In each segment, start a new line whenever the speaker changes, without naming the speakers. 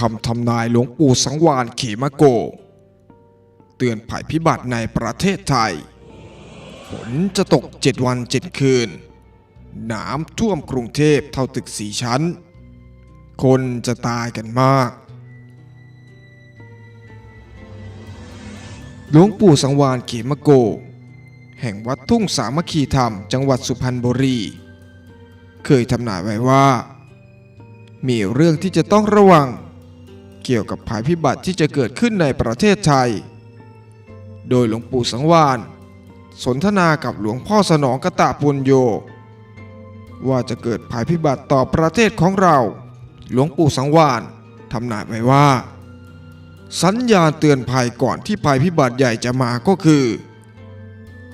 คำทำนายหลวงปู่สังวานเขมโก เตือนภัยพิบัติในประเทศไทย ฝนจะตกเจ็ดวันเจ็ดคืน น้ำท่วมกรุงเทพเท่าตึกสีชั้น คนจะตายกันมาก หลวงปู่สังวานเขมโก แห่งวัดทุ่งสามัคคีธรรมจังหวัดสุพรรณบุรี เคยทำนายไว้ว่ามีเรื่องที่จะต้องระวัง กี่ยวกับภัยพิบัติที่จะเกิดขึ้นในประเทศไทย โดยหลวงปู่สังวานสนทนากับหลวงพ่อสนองกตะปุญโย ว่าจะเกิดภัยพิบัติต่อประเทศของเรา หลวงปู่สังวานทำนายไว้ว่า สัญญาณเตือนภัยก่อนที่ภัยพิบัติใหญ่จะมาก็คือ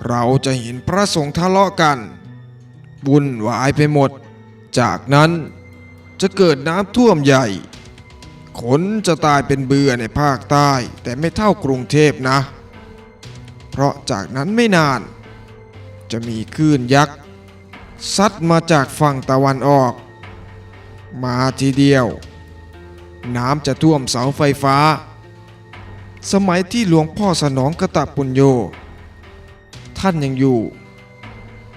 เราจะเห็นพระสงฆ์ทะเลาะกันวุ่นวายไปหมด จากนั้นจะเกิดน้ำท่วมใหญ่ คนจะตายเป็นเบื่อในภาคใต้ แต่ไม่เท่ากรุงเทพนะ เพราะจากนั้นไม่นาน จะมีคลื่นยักษ์ซัดมาจากฝั่งตะวันออก มาทีเดียว น้ำจะท่วมเสาไฟฟ้า สมัยที่หลวงพ่อสนองกระตะปุญโย ท่านยังอยู่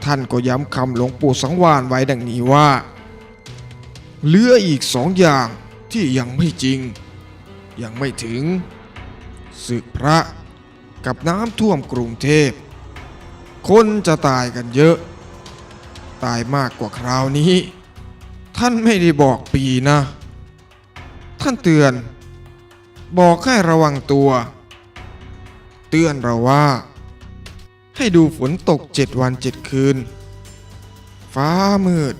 ท่านก็ย้ำคำหลวงปู่สังวานไว้ดังนี้ว่าเหลืออีกสองอย่าง ที่ยังไม่จริง ยังไม่ถึง ศึกพระกับน้ำท่วมกรุงเทพ คนจะตายกันเยอะ ตายมากกว่าคราวนี้ ท่านไม่ได้บอกปีนะ ท่านเตือน บอกให้ระวังตัว เตือนเราว่า ให้ดูฝนตกเจ็ดวันเจ็ดคืน ฟ้ามืด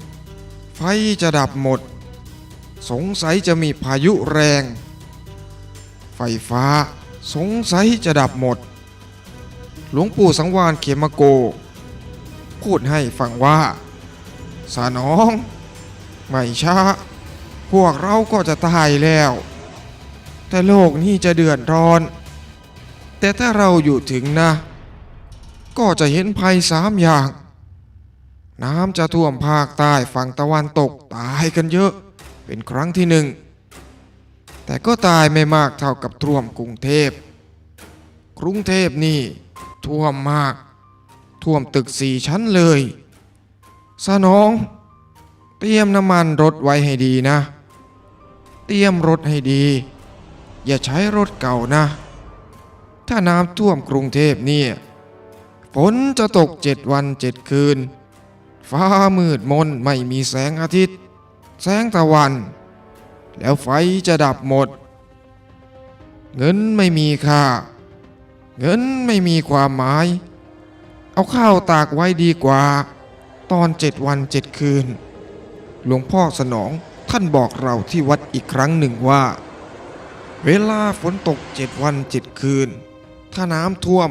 ไฟจะดับหมด สงสัยจะมีพายุแรง ไฟฟ้าสงสัยจะดับหมด หลวงปู่สังวานเขมโก พูดให้ฟังว่า สาน้อง ไม่ช้า พวกเราก็จะตายแล้ว แต่โลกนี้จะเดือดร้อน แต่ถ้าเราอยู่ถึงนะ ก็จะเห็นภัยสามอย่าง น้ำจะท่วมภาคใต้ฝั่งตะวันตกตายกันเยอะ เป็นครั้งที่หนึ่ง แต่ก็ตายไม่มากเท่ากับท่วมกรุงเทพ กรุงเทพนี่ท่วมมาก ท่วมตึกสี่ชั้นเลยสนอง เตรียมน้ำมันรถไว้ให้ดีนะ เตรียมรถให้ดี อย่าใช้รถเก่านะ ถ้าน้ำท่วมกรุงเทพเนี่ยฝนจะตกเจ็ดวันเจ็ดคืน ฟ้ามืดมนไม่มีแสงอาทิตย์ แสงตะวัน แล้วไฟจะดับหมด เงินไม่มีค่า เงินไม่มีความหมาย เอาข้าวตากไว้ดีกว่า ตอนเจ็ดวันเจ็ดคืน หลวงพ่อสนองท่านบอกเราที่วัดอีกครั้งหนึ่งว่า เวลาฝนตกเจ็ดวันเจ็ดคืน ถ้าน้ำท่วม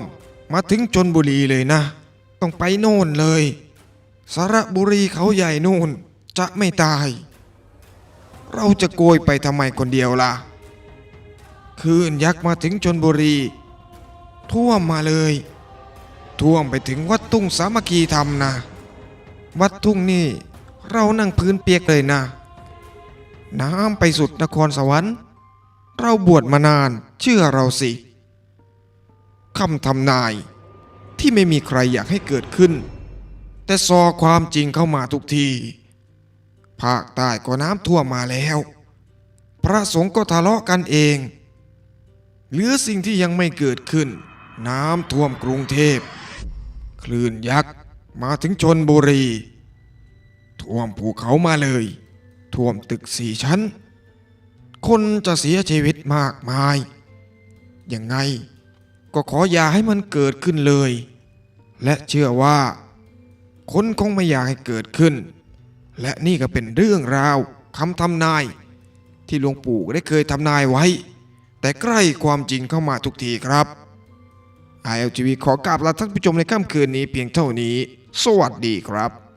มาถึงจนบุรีเลยนะ ต้องไปโน่นเลย สระบุรีเขาใหญ่นู่นจะไม่ตาย เราจะโกยไปทำไมคนเดียวล่ะคืนยักษ์มาถึงชนบุรี ท่วมมาเลย ท่วมไปถึงวัดทุ่งสามัคคีธรรมนะ วัดทุ่งนี่เรานั่งพื้นเปียกเลยนะ น้ำไปสุดนครสวรรค์ เราบวชมานานเชื่อเราสิคำทำนายที่ไม่มีใครอยากให้เกิดขึ้น แต่ซอความจริงเข้ามาทุกที ภาคใต้ก็น้ำท่วมมาแล้ว พระสงฆ์ก็ทะเลาะกันเองเหลือสิ่งที่ยังไม่เกิดขึ้น น้ำท่วมกรุงเทพ คลื่นยักษ์มาถึงชนบุรี ท่วมภูเขามาเลย ท่วมตึกสี่ชั้น คนจะเสียชีวิตมากมาย ยังไงก็ขออย่าให้มันเกิดขึ้นเลย และเชื่อว่า คนคงไม่อยากให้เกิดขึ้น และนี่ก็เป็นเรื่องราวคำทำนาย ที่หลวงปู่ได้เคยทำนายไว้ แต่ใกล้ความจริงเข้ามาทุกทีครับ ILTV ขอกราบลาท่านผู้ชมในค่ำคืนนี้เพียงเท่านี้ สวัสดีครับ